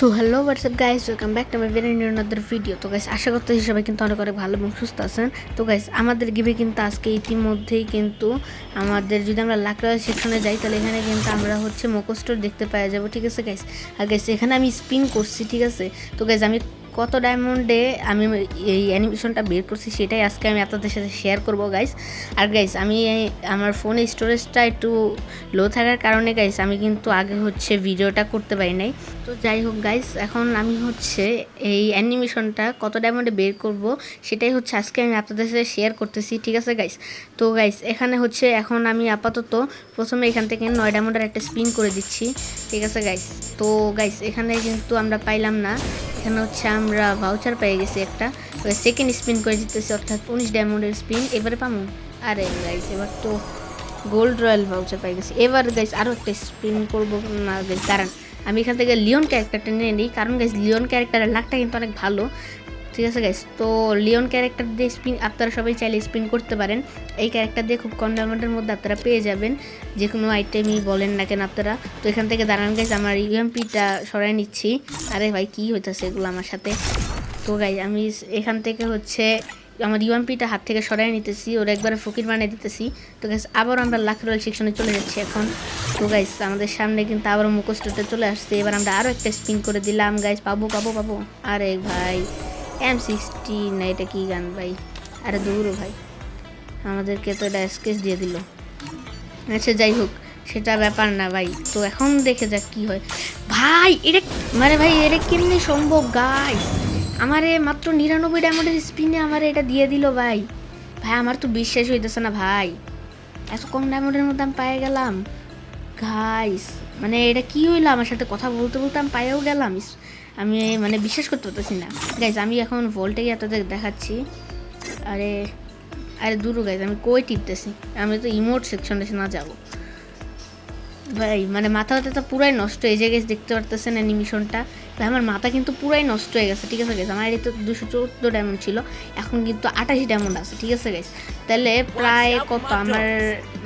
তো hello WhatsApp guys welcome back to my very new video তো guys আশা করতেছি সবাই কিন্তু অনেক অনেক ভালো এবং সুস্থ আছেন। তো গাইস আমাদের গিভে কিন্তু আজকে ইতিমধ্যেই কিন্তু আমাদের যদি আমরা লাকড়া সেকশনে যাই, তাহলে এখানে কিন্তু আমরা হচ্ছে মোকোস্টোর দেখতে পাওয়া যাব। ঠিক আছে গাইস আর গাইস এখানে আমি স্পিন করছি, ঠিক আছে? তো গাইস আমি কত ডায়মন্ডে আমি এই অ্যানিমেশনটা বের করছি সেটাই আজকে আমি আপনাদের সাথে শেয়ার করব গাইস আর গাইস আমি আমার ফোনে স্টোরেজটা একটু লো থাকার কারণে গাইস আমি কিন্তু আগে হচ্ছে ভিডিওটা করতে পারি নাই। তো যাই হোক গাইস এখন আমি হচ্ছে এই অ্যানিমেশনটা কত ডায়মন্ডে বের করব সেটাই হচ্ছে আজকে আমি আপনাদের সাথে শেয়ার করতেছি, ঠিক আছে গাইস তো গাইস এখানে হচ্ছে এখন আমি আপাতত প্রথমে এখান থেকে নয় ডায়মন্ডের একটা স্পিন করে দিচ্ছি, ঠিক আছে গাইস তো গাইস এখানে কিন্তু আমরা পাইলাম না। এখানে হচ্ছে আমরা ভাউচার পেয়ে গেছি একটা। সেকেন্ড স্পিন করে দিতেছি, অর্থাৎ উনিশ ডায়মন্ডের স্পিন এবারে পামু? আরে গাইস এবার তো গোল্ড রয়্যাল ভাউচার পেয়ে গেছি। এবার গাইস আরও একটা স্পিন করব। না কারণ আমি এখান থেকে লিওন ক্যারেক্টারটা নিয়ে নিই। কারণ গাইস লিওন ক্যারেক্টারের লাকটা কিন্তু অনেক ভালো। ঠিক আছে গাইস তো লিওন ক্যারেক্টার দিয়ে স্পিন আপনারা সবাই চাইলে স্পিন করতে পারেন। এই ক্যারেক্টার দিয়ে খুব কম ডায়মন্ডের মধ্যে আপনারা পেয়ে যাবেন। যে কোনো আইটেমই বলেন না কেন আপনারা। তো এখান থেকে দাঁড়ান গাইস আমার ইউএমপিটা সরাই নিচ্ছি। আরে ভাই, কী হইতেছে এগুলো আমার সাথে? তো গাই আমি এখান থেকে হচ্ছে আমার ইউএমপিটা হাত থেকে সরাই নিতেছি, ওরা একবারে ফকির বানিয়ে দিতেছি। তো গাইস আবার আমরা লাখ রয়েল সেকশনে চলে যাচ্ছি এখন। তো গাইস আমাদের সামনে কিন্তু আবার মুখোশটা চলে আসছে। এবার আমরা আরও একটা স্পিন করে দিলাম গাইস পাবো পাবো পাবো। আরে ভাই এম সিক্সটি না, এটা কী গান ভাই? আরে দূর ভাই। আমাদেরকে তো এটা স্কেচ দিয়ে দিল। আচ্ছা যাই হোক, সেটা ব্যাপার না ভাই। তো এখন দেখে যাক কি হয়। ভাই, এটা মানে ভাই, এটা কেমনি সম্ভব গাইস আমারে মাত্র নিরানব্বই ডায়মন্ডের স্পিনে আমার এটা দিয়ে দিল ভাই। ভাই, আমার তো বিশ্বাস হইতেছে না ভাই। এত কম ডায়মন্ডের মধ্যে আমি পায়ে গেলাম। গাইস মানে এটা কি হইল? আমার সাথে কথা বলতে বলতে আমি পায়েও গেলাম। আমি মানে বিশ্বাস করতে পারতেছি না। গাইজ আমি এখন ভোল্টে গিয়ে এতদের দেখাচ্ছি। আরে আরে দূর গাইজ আমি কই টিপতেছি? আমি তো ইমোট এসে না যাব। ভাই মানে মাথা ব্যথা তো পুরাই নষ্ট। যায় গেছে দেখতে পারতেছেন অ্যানিমেশনটা ভাই আমার মাথা কিন্তু পুরাই নষ্ট হয়ে গেছে ঠিক আছে গেছে আমার এটা তো দুশো চৌদ্দ ডায়মন্ড ছিল এখন কিন্তু আঠাশি ডায়মন্ড আছে ঠিক আছে গাইস তাহলে প্রায় কত আমার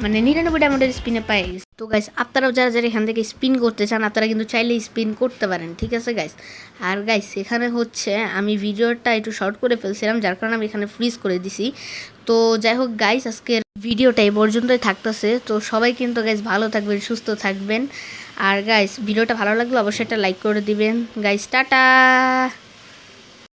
মানে নিরানব্বই ডায়মন্ডের স্পিনে পাই গেছে তো গাইস আপনারাও যারা যারা এখান থেকে স্পিন করতে চান আপনারা কিন্তু চাইলে স্পিন করতে পারেন ঠিক আছে গাইস আর গাইস এখানে হচ্ছে আমি ভিডিওটা একটু শর্ট করে ফেলছিলাম যার কারণে আমি এখানে ফ্রিজ করে দিছি। তো যাই হোক গাইস আজকের ভিডিওটা এই পর্যন্তই থাকতেছে। তো সবাই কিন্তু গাইস ভালো থাকবেন সুস্থ থাকবেন। আর গাইস ভিডিওটা ভালো লাগলে অবশ্যই একটা লাইক করে দিবেন। Guys tata!